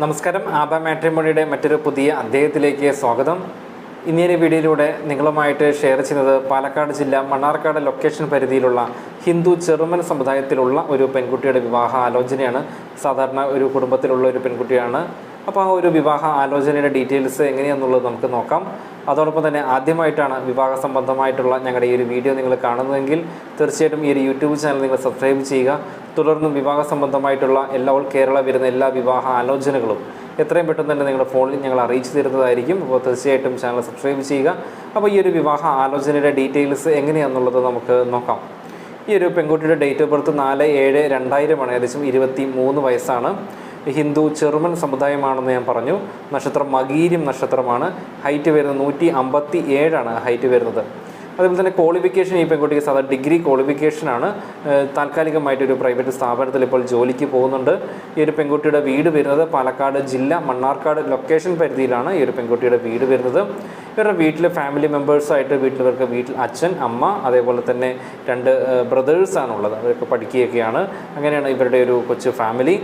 നമസ്കാരം. ആബ മാട്രിമോണിയുടെ മറ്റൊരു പുതിയ അദ്ദേഹത്തിലേക്ക് സ്വാഗതം. ഇന്നേ വീഡിയോയിലൂടെ നിങ്ങളുമായിട്ട് ഷെയർ ചെയ്യുന്നത് പാലക്കാട് ജില്ല മണ്ണാർക്കാട് ലൊക്കേഷൻ പരിധിയിലുള്ള ഹിന്ദു ചെറുമൻ സമുദായത്തിലുള്ള ഒരു പെൺകുട്ടിയുടെ വിവാഹ ആലോചനയാണ്. സാധാരണ ഒരു കുടുംബത്തിലുള്ള ഒരു പെൺകുട്ടിയാണ്. അപ്പോൾ ആ ഒരു വിവാഹ ആലോചനയുടെ ഡീറ്റെയിൽസ് എങ്ങനെയാണെന്നുള്ളത് നമുക്ക് നോക്കാം. അതോടൊപ്പം തന്നെ ആദ്യമായിട്ടാണ് വിവാഹ സംബന്ധമായിട്ടുള്ള ഞങ്ങളുടെ ഈ ഒരു വീഡിയോ നിങ്ങൾ കാണുന്നതെങ്കിൽ തീർച്ചയായിട്ടും ഈ ഒരു യൂട്യൂബ് ചാനൽ നിങ്ങൾ സബ്സ്ക്രൈബ് ചെയ്യുക. തുടർന്നും വിവാഹ സംബന്ധമായിട്ടുള്ള എല്ലാ ഓൾ കേരള വരുന്ന എല്ലാ വിവാഹ ആലോചനകളും എത്രയും പെട്ടെന്ന് തന്നെ നിങ്ങളുടെ ഫോണിൽ ഞങ്ങൾ അറിയിച്ചു തരുന്നതായിരിക്കും. അപ്പോൾ തീർച്ചയായിട്ടും ചാനൽ സബ്സ്ക്രൈബ് ചെയ്യുക. അപ്പോൾ ഈ ഒരു വിവാഹ ആലോചനയുടെ ഡീറ്റെയിൽസ് എങ്ങനെയാണെന്നുള്ളത് നമുക്ക് നോക്കാം. ഈ ഒരു പെൺകുട്ടിയുടെ ഡേറ്റ് ഓഫ് ബർത്ത് നാല് ഏഴ് രണ്ടായിരമാണ് ഏകദേശം ഇരുപത്തി മൂന്ന് വയസ്സാണ്. ഹിന്ദു ചെറുമൻ സമുദായമാണെന്ന് ഞാൻ പറഞ്ഞു. നക്ഷത്രം മകീര്യം നക്ഷത്രമാണ്. ഹൈറ്റ് വരുന്നത് നൂറ്റി അമ്പത്തി ഏഴാണ് ഹൈറ്റ് വരുന്നത്. അതുപോലെ തന്നെ ക്വാളിഫിക്കേഷൻ ഈ പെൺകുട്ടിക്ക് സാധാരണ ഡിഗ്രി ക്വാളിഫിക്കേഷനാണ് താൽക്കാലികമായിട്ട് ഒരു പ്രൈവറ്റ് സ്ഥാപനത്തിൽ ഇപ്പോൾ ജോലിക്ക് പോകുന്നുണ്ട്. ഈ ഒരു പെൺകുട്ടിയുടെ വീട് വരുന്നത് പാലക്കാട് ജില്ല മണ്ണാർക്കാട് ലൊക്കേഷൻ പരിധിയിലാണ് ഈ ഒരു പെൺകുട്ടിയുടെ വീട് വരുന്നത്. ഇവരുടെ വീട്ടിൽ ഫാമിലി മെമ്പേഴ്സായിട്ട് വീട്ടിലവർക്ക് വീട്ടിൽ അച്ഛൻ അമ്മ അതേപോലെ തന്നെ രണ്ട് ബ്രദേഴ്സാണുള്ളത് അവരൊക്കെ പഠിക്കുകയൊക്കെയാണ്. അങ്ങനെയാണ് ഇവരുടെ ഒരു കൊച്ചു ഫാമിലി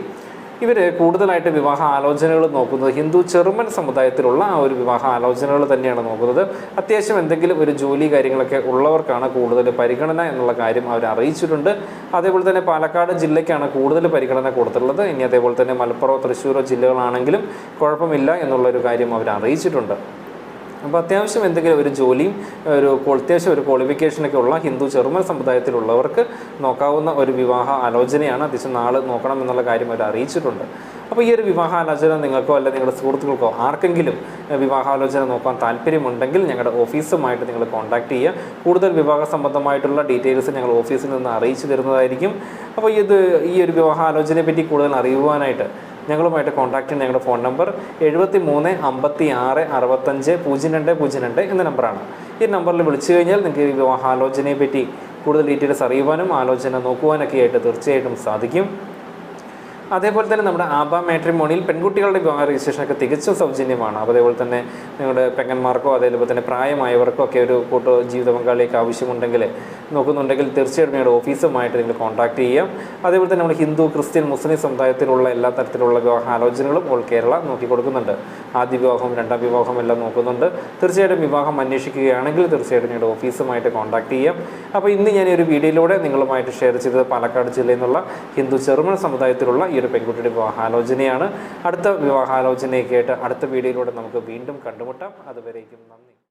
ഇവർ കൂടുതലായിട്ട് വിവാഹ ആലോചനകൾ നോക്കുന്നത് ഹിന്ദു ചെറുമൻ സമുദായത്തിലുള്ള ആ ഒരു വിവാഹ ആലോചനകൾ തന്നെയാണ് നോക്കുന്നത്. അത്യാവശ്യം എന്തെങ്കിലും ഒരു ജോലി കാര്യങ്ങളൊക്കെ ഉള്ളവർക്കാണ് കൂടുതൽ പരിഗണന എന്നുള്ള കാര്യം അവർ അറിയിച്ചിട്ടുണ്ട്. അതേപോലെ തന്നെ പാലക്കാട് ജില്ലയ്ക്കാണ് കൂടുതൽ പരിഗണന കൊടുത്തിട്ടുള്ളത്. ഇനി അതേപോലെ തന്നെ മലപ്പുറം തൃശ്ശൂരോ ജില്ലകളാണെങ്കിലും കുഴപ്പമില്ല എന്നുള്ളൊരു കാര്യം അവർ അറിയിച്ചിട്ടുണ്ട്. അപ്പോൾ അത്യാവശ്യം എന്തെങ്കിലും ഒരു ജോലിയും ഒരു അത്യാവശ്യം ഒരു ക്വാളിഫിക്കേഷനൊക്കെ ഉള്ള ഹിന്ദു ചെറുമൽ സമുദായത്തിലുള്ളവർക്ക് നോക്കാവുന്ന ഒരു വിവാഹ ആലോചനയാണ് അത്യാവശ്യം നാളെ നോക്കണം എന്നുള്ള കാര്യം അവർ അറിയിച്ചിട്ടുണ്ട്. അപ്പോൾ ഈ ഒരു വിവാഹാലോചന നിങ്ങൾക്കോ അല്ലെങ്കിൽ നിങ്ങളുടെ സുഹൃത്തുക്കൾക്കോ ആർക്കെങ്കിലും വിവാഹാലോചന നോക്കാൻ താല്പര്യമുണ്ടെങ്കിൽ ഞങ്ങളുടെ ഓഫീസുമായിട്ട് നിങ്ങൾ കോൺടാക്ട് ചെയ്യുക. കൂടുതൽ വിവാഹ സംബന്ധമായിട്ടുള്ള ഡീറ്റെയിൽസ് ഞങ്ങൾ ഓഫീസിൽ നിന്ന് അറിയിച്ചു തരുന്നതായിരിക്കും. അപ്പോൾ ഇത് ഈ ഒരു വിവാഹാലോചനയെ പറ്റി കൂടുതൽ അറിയുവാനായിട്ട് ഞങ്ങളുമായിട്ട് കോൺടാക്ട് ചെയ്യുന്ന ഞങ്ങളുടെ ഫോൺ നമ്പർ എഴുപത്തി മൂന്ന് അമ്പത്തി ആറ് അറുപത്തഞ്ച് പൂജ്യം രണ്ട് പൂജ്യം രണ്ട് എന്ന നമ്പറാണ് ഈ നമ്പറിൽ വിളിച്ചു കഴിഞ്ഞാൽ നിങ്ങൾക്ക് ഈ വിവാഹാലോചനയെ പറ്റി കൂടുതൽ ഡീറ്റെയിൽസ് അറിയുവാനും ആലോചന നോക്കുവാനൊക്കെ ആയിട്ട് തീർച്ചയായിട്ടും സാധിക്കും. അതേപോലെ തന്നെ നമ്മുടെ ആബ മാട്രിമോണിയിൽ പെൺകുട്ടികളുടെ വിവാഹ രജിസ്ട്രേഷനൊക്കെ തികച്ചും സൗജന്യമാണ്. അപ്പോൾ അതേപോലെ തന്നെ നിങ്ങളുടെ പെങ്ങന്മാർക്കോ അതേപോലെ തന്നെ പ്രായമായവർക്കോ ഒക്കെ ഒരു കൂട്ടോ ജീവിത പങ്കാളിയൊക്കെ ആവശ്യമുണ്ടെങ്കിൽ നോക്കുന്നുണ്ടെങ്കിൽ തീർച്ചയായിട്ടും നിങ്ങളുടെ ഓഫീസുമായിട്ട് നിങ്ങൾ കോൺടാക്ട് ചെയ്യാം. അതേപോലെ തന്നെ നമ്മുടെ ഹിന്ദു ക്രിസ്ത്യൻ മുസ്ലിം സമുദായത്തിലുള്ള എല്ലാ തരത്തിലുള്ള വിവാഹ ആലോചനകളും ഓൾ കേരള നോക്കി കൊടുക്കുന്നുണ്ട് ആദ്യ വിവാഹം രണ്ടാം വിവാഹം എല്ലാം നോക്കുന്നുണ്ട്. തീർച്ചയായിട്ടും വിവാഹം അന്വേഷിക്കുകയാണെങ്കിൽ തീർച്ചയായിട്ടും ഞങ്ങളുടെ ഓഫീസുമായിട്ട് കോൺടാക്ട് ചെയ്യാം. അപ്പോൾ ഇന്ന് ഞാൻ ഒരു വീഡിയോയിലൂടെ നിങ്ങളുമായിട്ട് ഷെയർ ചെയ്തത് പാലക്കാട് ജില്ലയിൽ നിന്നുള്ള ഹിന്ദു ചെറുമൻ സമുദായത്തിലുള്ള ഈ ഒരു പെൺകുട്ടിയുടെ വിവാഹാലോചനയാണ്. അടുത്ത വിവാഹാലോചനയൊക്കെ ആയിട്ട് അടുത്ത വീഡിയോയിലൂടെ നമുക്ക് വീണ്ടും കണ്ടുമുട്ടാം. അതുവരേക്കും നന്ദി.